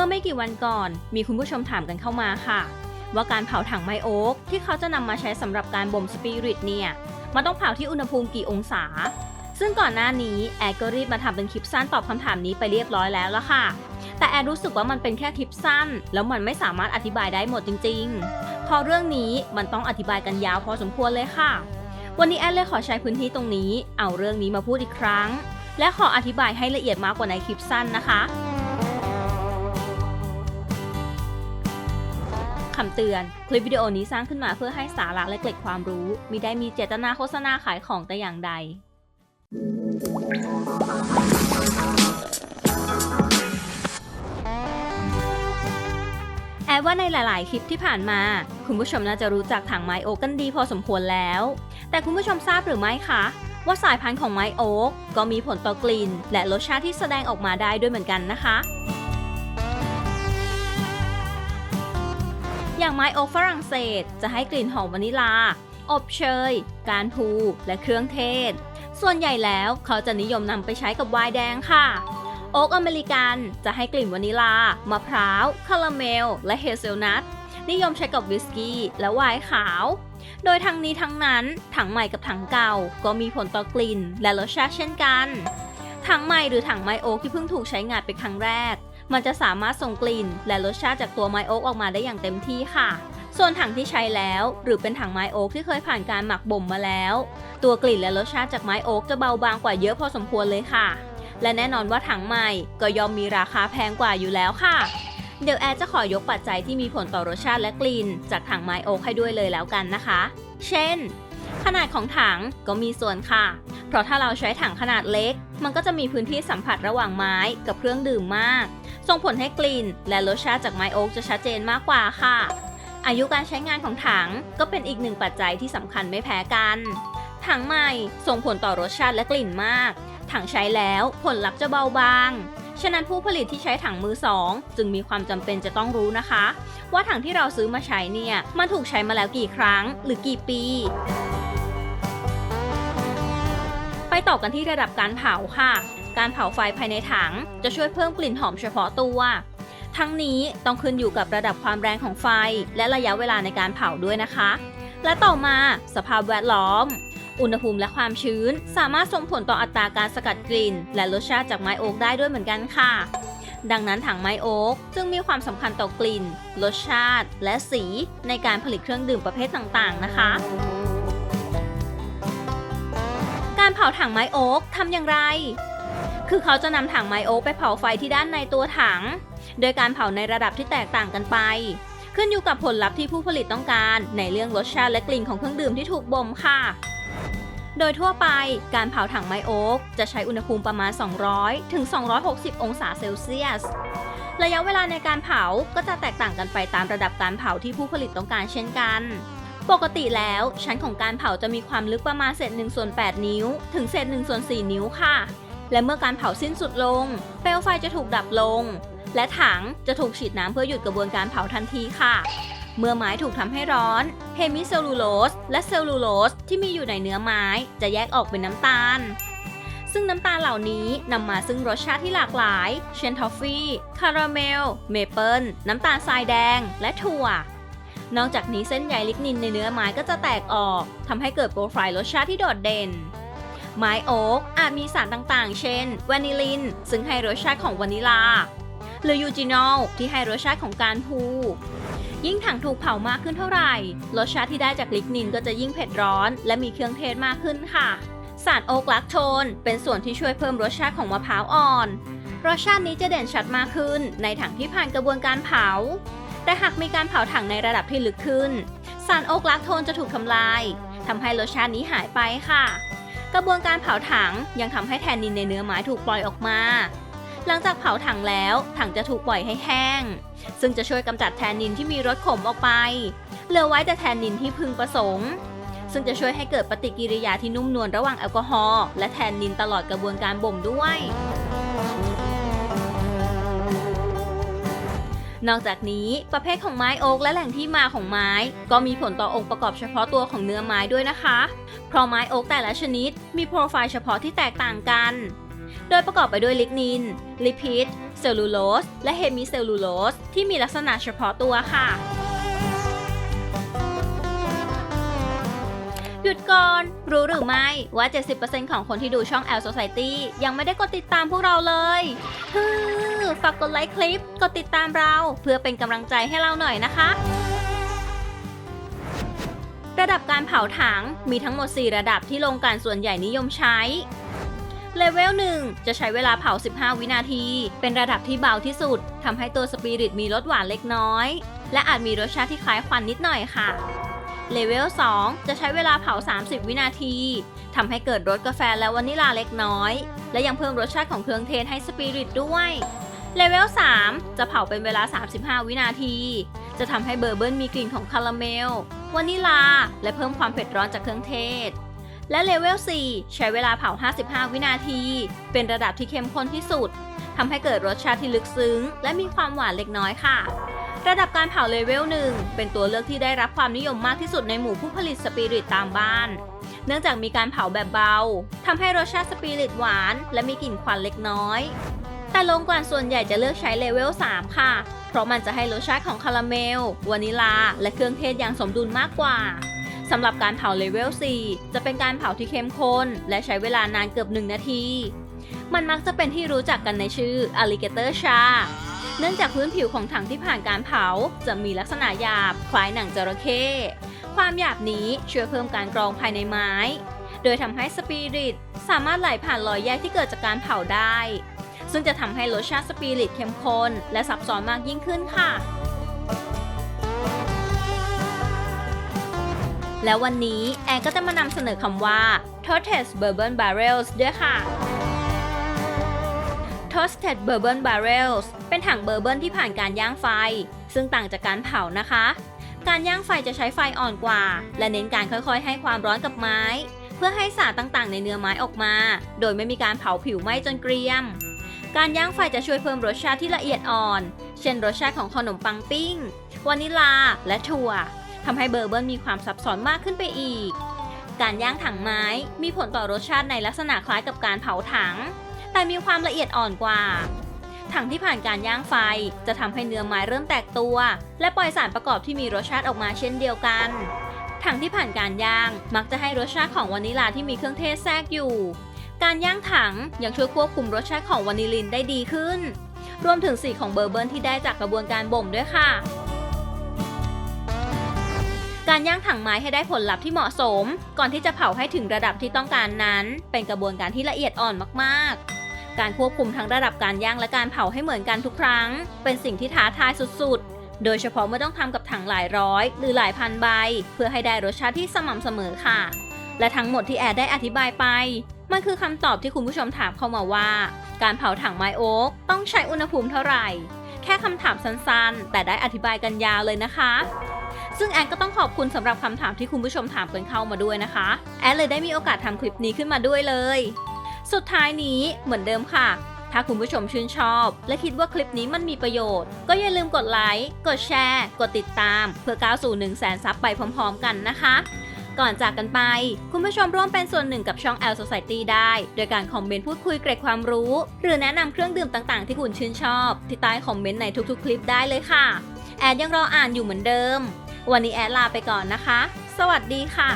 มื่อไม่กี่วันก่อน มีคุณผู้ชมถามกันเข้ามาค่ะ ว่าการเผาถังไม้โอ๊กที่เขาจะนำมาใช้สำหรับการบ่มสปิริตเนี่ยมันต้องเผาที่อุณหภูมิกี่องศา ซึ่งก่อนหน้านี้แอร์ก็รีบมาทำเป็นคลิปสั้นตอบคำถามนี้ไปเรียบร้อยแล้วละค่ะ แต่แอร์รู้สึกว่ามันเป็นแค่คลิปสั้น แล้วมันไม่สามารถอธิบายได้หมดจริง ๆ พอเรื่องนี้มันต้องอธิบายกันยาวพอสมควรเลยค่ะ วันนี้แอดเลยขอใช้พื้นที่ตรงนี้ เอาเรื่องนี้มาพูดอีกครั้ง และขออธิบายให้ละเอียดมากกว่าในคลิปสั้นนะคะ คำเตือน คลิปวิดีโอนี้สร้างขึ้นมาเพื่อให้สาระและเกร็ดความรู้ มิได้มีเจตนาโฆษณาขายของแต่อย่างใด แอดว่าในหลาย ๆ คลิปที่ผ่านมา คุณผู้ชมน่าจะรู้จักถังไม้โอ๊กกันดีพอสมควรแล้ว แต่คุณผู้ชมทราบหรือไม่คะว่าสายพันธุ์ของไม้โอ๊กก็มีผลต่อกลิ่น และรสชาติที่แสดงออกมาได้ด้วยเหมือนกันนะคะ อย่างไม้อกฝรั่งเศส จะให้กลิ่นหอมวานิลา อบเชย การพูและเครื่องเทศ ส่วนใหญ่แล้วเขาจะนิยมนำไปใช้กับไวน์แดงค่ะ โอ๊กอเมริกันจะให้กลิ่นวานิลา มะพร้าว คาราเมล และเฮเซลนัท นิยมใช้กับวิสกี้ และไวน์ขาว โดยทั้งนี้ทั้งนั้นถังใหม่กับถังเก่า ก็มีผลต่อกลิ่น และรสชาติเช่นกัน ถังใหม่หรือถังไม้โอ๊กที่เพิ่งถูกใช้งานเป็นครั้งแรก มันจะสามารถส่งกลิ่น และรสชาติจากตัวไม้โอ๊กออกมาได้อย่างเต็มที่ค่ะ ส่วนถังที่ใช้แล้ว หรือเป็นถังไม้โอ๊กที่เคยผ่านการหมักบ่มมาแล้ว ตัวกลิ่นและรสชาติจากไม้โอ๊กจะเบาบางกว่าเยอะพอสมควรเลยค่ะ และแน่นอนว่าถังใหม่ก็ย่อมมีราคาแพงกว่าอยู่แล้วค่ะ เดี๋ยวแอร์จะขอยกปัจจัยที่มีผลต่อรสชาติและกลิ่น จากถังไม้โอ๊กให้ด้วยเลยแล้วกันนะคะ เช่น ขนาดของถังก็มีส่วนค่ะเพราะถ้าเราใช้ถังขนาดเล็ก มันก็จะมีพื้นที่สัมผัสระหว่างไม้กับเครื่องดื่มมาก ส่งผลให้กลิ่น และรสชาติจากไม้โอ๊กจะชัดเจนมากกว่าค่ะ อายุการใช้งานของถังก็เป็นอีกหนึ่งปัจจัยที่สำคัญไม่แพ้กัน ถังใหม่ส่งผลต่อรสชาติและกลิ่นมาก ถังใช้แล้วผลลัพธ์จะเบาบางฉะนั้นผู้ผลิตที่ใช้ถังมือสองจึงมีความจำเป็นจะต้องรู้นะคะ ว่าถังที่เราซื้อมาใช้เนี่ย มันถูกใช้มาแล้วกี่ครั้ง หรือกี่ปี ไปต่อกันที่ระดับการเผาค่ะ การเผาไฟภายในถัง จะช่วยเพิ่มกลิ่นหอมเฉพาะตัว ทั้งนี้ต้องขึ้นอยู่กับระดับความแรงของไฟ และระยะเวลาในการเผาด้วยนะคะ และต่อมาสภาพแวดล้อม อุณหภูมิและความชื้น สามารถส่งผลต่ออัตราการสกัดกลิ่น และรสชาติจากไม้โอ๊กได้ด้วยเหมือนกันค่ะ ดังนั้นถังไม้โอ๊กจึงมีความสำคัญต่อกลิ่น รสชาติ และสีในการผลิตเครื่องดื่มประเภทต่างๆ นะคะการเผาถังไม้โอ๊กทำอย่างไร คือเขาจะนำถังไมโอ๊กไปเผาไฟที่ด้านในตัวถัง โดยการเผาในระดับที่แตกต่างกันไป ขึ้นอยู่กับผลลัพธ์ที่ผู้ผลิตต้องการในเรื่องรสชาติและกลิ่นของเครื่องดื่มที่ถูกบ่มค่ะ โดยทั่วไปการเผาถังไมโอ๊กจะใช้อุณหภูมิประมาณ 200 ถึง 260 องศาเซลเซียส ระยะเวลาในการเผาก็จะแตกต่างกันไปตามระดับการเผาที่ผู้ผลิตต้องการเช่นกันปกติแล้วชั้นของการเผาจะมีความลึกประมาณเศษ1ส่วน8นิ้ว ถึงเศษ1ส่วน4นิ้วค่ะ และเมื่อการเผาสิ้นสุดลง เปลวไฟจะถูกดับลง และถังจะถูกฉีดน้ำเพื่อหยุดกระบวนการเผาทันทีค่ะ เมื่อไม้ถูกทำให้ร้อน เฮมิเซลลูโลสและเซลลูโลสที่มีอยู่ในเนื้อไม้จะแยกออกเป็นน้ำตาล ซึ่งน้ำตาลเหล่านี้นำมาซึ่งรสชาติที่หลากหลาย เช่นทอฟฟี่ คาราเมล เมเปิล น้ำตาลทรายแดง และถั่วนอกจากนี้เส้นใยลิกนินในเนื้อไม้ก็จะแตกออก ทำให้เกิดโปรไฟล์รสชาติที่โดดเด่น ไม้โอ๊กอาจมีสารต่างๆ เช่นวานิลิน ซึ่งให้รสชาติของวานิลา หรือยูจินอลที่ให้รสชาติของการพูยิ่งถังถูกเผามากขึ้นเท่าไหร่ รสชาติที่ได้จากลิกนินก็จะยิ่งเผ็ดร้อน และมีเครื่องเทศมากขึ้นค่ะ สารโอ๊กลักโทน เป็นส่วนที่ช่วยเพิ่มรสชาติของมะพร้าวอ่อน รสชาตินี้จะเด่นชัดมากขึ้น ในถังที่ผ่านกระบวนการเผา แต่หากมีการเผาถังในระดับที่ลึกขึ้น สารโอ๊กลักโทนจะถูกทำลายทำให้รสชาตินี้หายไปค่ะ กระบวนการเผาถังยังทำให้แทนนินในเนื้อไม้ถูกปล่อยออกมา หลังจากเผาถังแล้วถังจะถูกปล่อยให้แห้ง ซึ่งจะช่วยกำจัดแทนนินที่มีรสขมออกไป เหลือไว้แต่แทนนินที่พึงประสงค์ ซึ่งจะช่วยให้เกิดปฏิกิริยาที่นุ่มนวลระหว่างแอลกอฮอล์และแทนนินตลอดกระบวนการบ่มด้วย นอกจากนี้ประเภทของไม้โอ๊กและแหล่งที่มาของไม้ ก็มีผลต่อองค์ประกอบเฉพาะตัวของเนื้อไม้ด้วยนะคะ เพราะไม้โอ๊กแต่ละชนิด มีโปรไฟล์เฉพาะที่แตกต่างกัน โดยประกอบไปด้วยลิกนิน ลิพิดเซลลูโลส และเฮมิเซลลูโลสที่มีลักษณะเฉพาะตัวค่ะ หยุดก่อน รู้หรือไม่ว่า 70%ของคนที่ดูช่อง L Society ยังไม่ได้กดติดตามพวกเราเลยฮือฝากกดไลค์คลิป กดติดตามเรา เพื่อเป็นกำลังใจให้เราหน่อยนะคะ ระดับการเผาถังมีทั้งหมด 4 ระดับที่โรงกลั่นส่วนใหญ่นิยมใช้เลเวล1 จะใช้เวลาเผา 15 วินาที เป็นระดับที่เบาที่สุด ทำให้ตัวสปิริตมีรสหวานเล็กน้อย และอาจมีรสชาติที่คล้ายควันนิดหน่อยค่ะ เลเวล 2 จะใช้เวลาเผา 30 วินาทีทำให้เกิดรสกาแฟและวานิลาเล็กน้อย และยังเพิ่มรสชาติของเครื่องเทศให้สปิริตด้วย เลเวล 3 จะเผาเป็นเวลา 35 วินาที จะทำให้เบอร์เบิลมีกลิ่นของคาราเมล วานิลา และเพิ่มความเผ็ดร้อนจากเครื่องเทศ และเลเวล 4 ใช้เวลาเผา 55 วินาที เป็นระดับที่เข้มข้นที่สุดทำให้เกิดรสชาติที่ลึกซึ้ง และมีความหวานเล็กน้อยค่ะ ระดับการเผาเลเวล1เป็นตัวเลือกที่ได้รับความนิยมมากที่สุดในหมู่ผู้ผลิตสปิริตตามบ้าน เนื่องจากมีการเผาแบบเบาทำให้รสชาติสปิริตหวาน และมีกลิ่นควันเล็กน้อย แต่โรงกลั่นส่วนใหญ่จะเลือกใช้เลเวล 3 ค่ะ เพราะมันจะให้รสชาติของคาราเมล วานิลา และเครื่องเทศอย่างสมดุลมากกว่าสำหรับการเผาเลเวล 4 จะเป็นการเผาที่เข้มข้น และใช้เวลานานเกือบ 1 นาที มันมักจะเป็นที่รู้จักกันในชื่อ alligator char เนื่องจากพื้นผิวของถังที่ผ่านการเผา จะมีลักษณะหยาบคล้ายหนังจระเข้ความหยาบนี้ช่วยเพิ่มการกรองภายในไม้ โดยทำให้สปิริตสามารถไหลผ่านรอยแยกที่เกิดจากการเผาได้ ซึ่งจะทำให้รสชาติสปิริตเข้มข้นและซับซ้อนมากยิ่งขึ้นค่ะ แล้ววันนี้แอนก็จะมานำเสนอคำว่า Toasted Bourbon Barrels ด้วยค่ะ Toasted Bourbon Barrels เป็นถังเบอร์เบิลที่ผ่านการย่างไฟ ซึ่งต่างจากการเผานะคะ การย่างไฟจะใช้ไฟอ่อนกว่า และเน้นการค่อยๆ ให้ความร้อนกับไม้ เพื่อให้สารต่างๆ ในเนื้อไม้ออกมา โดยไม่มีการเผาผิวไหม้จนเกรียม การย่างไฟจะช่วยเพิ่มรสชาติที่ละเอียดอ่อน เช่นรสชาติของขนมปังปิ้ง วานิลา และถั่วทำให้เบอร์เบิลมีความซับซ้อนมากขึ้นไปอีกการย่างถังไม้มีผลต่อรสชาติในลักษณะคล้ายกับการเผาถัง แต่มีความละเอียดอ่อนกว่า ถังที่ผ่านการย่างไฟจะทำให้เนื้อไม้เริ่มแตกตัว และปล่อยสารประกอบที่มีรสชาติออกมาเช่นเดียวกัน ถังที่ผ่านการย่างมักจะให้รสชาติของวานิลาที่มีเครื่องเทศแทรกอยู่ การย่างถังยังช่วยควบคุมรสชาติของวานิลินได้ดีขึ้น รวมถึงสีของเบอร์เบิลที่ได้จากกระบวนการบ่มด้วยค่ะการย่างถังไม้ให้ได้ผลลัพธ์ที่เหมาะสม ก่อนที่จะเผาให้ถึงระดับที่ต้องการนั้น เป็นกระบวนการที่ละเอียดอ่อนมาก ๆ การควบคุมทั้งระดับการย่างและการเผาให้เหมือนกันทุกครั้ง เป็นสิ่งที่ท้าทายสุดๆ โดยเฉพาะเมื่อต้องทำกับถังหลายร้อย หรือหลายพันใบ เพื่อให้ได้รสชาติที่สม่ำเสมอค่ะ และทั้งหมดที่แอดได้อธิบายไป มันคือคำตอบที่คุณผู้ชมถามเข้ามาว่า การเผาถังไม้โอ๊กต้องใช้อุณหภูมิเท่าไหร่ แค่คำถามสั้นๆ แต่ได้อธิบายกันยาวเลยนะคะซึ่งแอนก็ต้องขอบคุณสำหรับคำถามที่คุณผู้ชมถามกันเข้ามาด้วยนะคะ แอนเลยได้มีโอกาสทำคลิปนี้ขึ้นมาด้วยเลย สุดท้ายนี้เหมือนเดิมค่ะ ถ้าคุณผู้ชมชื่นชอบ และคิดว่าคลิปนี้มันมีประโยชน์ ก็อย่าลืมกดไลค์ กดแชร์ กดติดตาม เพื่อก้าวสู่1 0 0 0 0แสนซับไปพร้อมๆ กันนะคะ ก่อนจากกันไป คุณผู้ชมร่วมเป็นส่วนหนึ่งกับช่อง L Society ได้ โดยการคอมเมนต์พูดคุยเกร็ดความรู้ หรือแนะนำเครื่องดื่มต่างๆ ที่คุณชื่นชอบ ที่ใต้คอมเมนต์ในทุกๆ คลิปได้เลยค่ะ แอดยังรออ่านอยู่เหมือนเดิม วันนี้แอดลาไปก่อนนะคะ สวัสดีค่ะ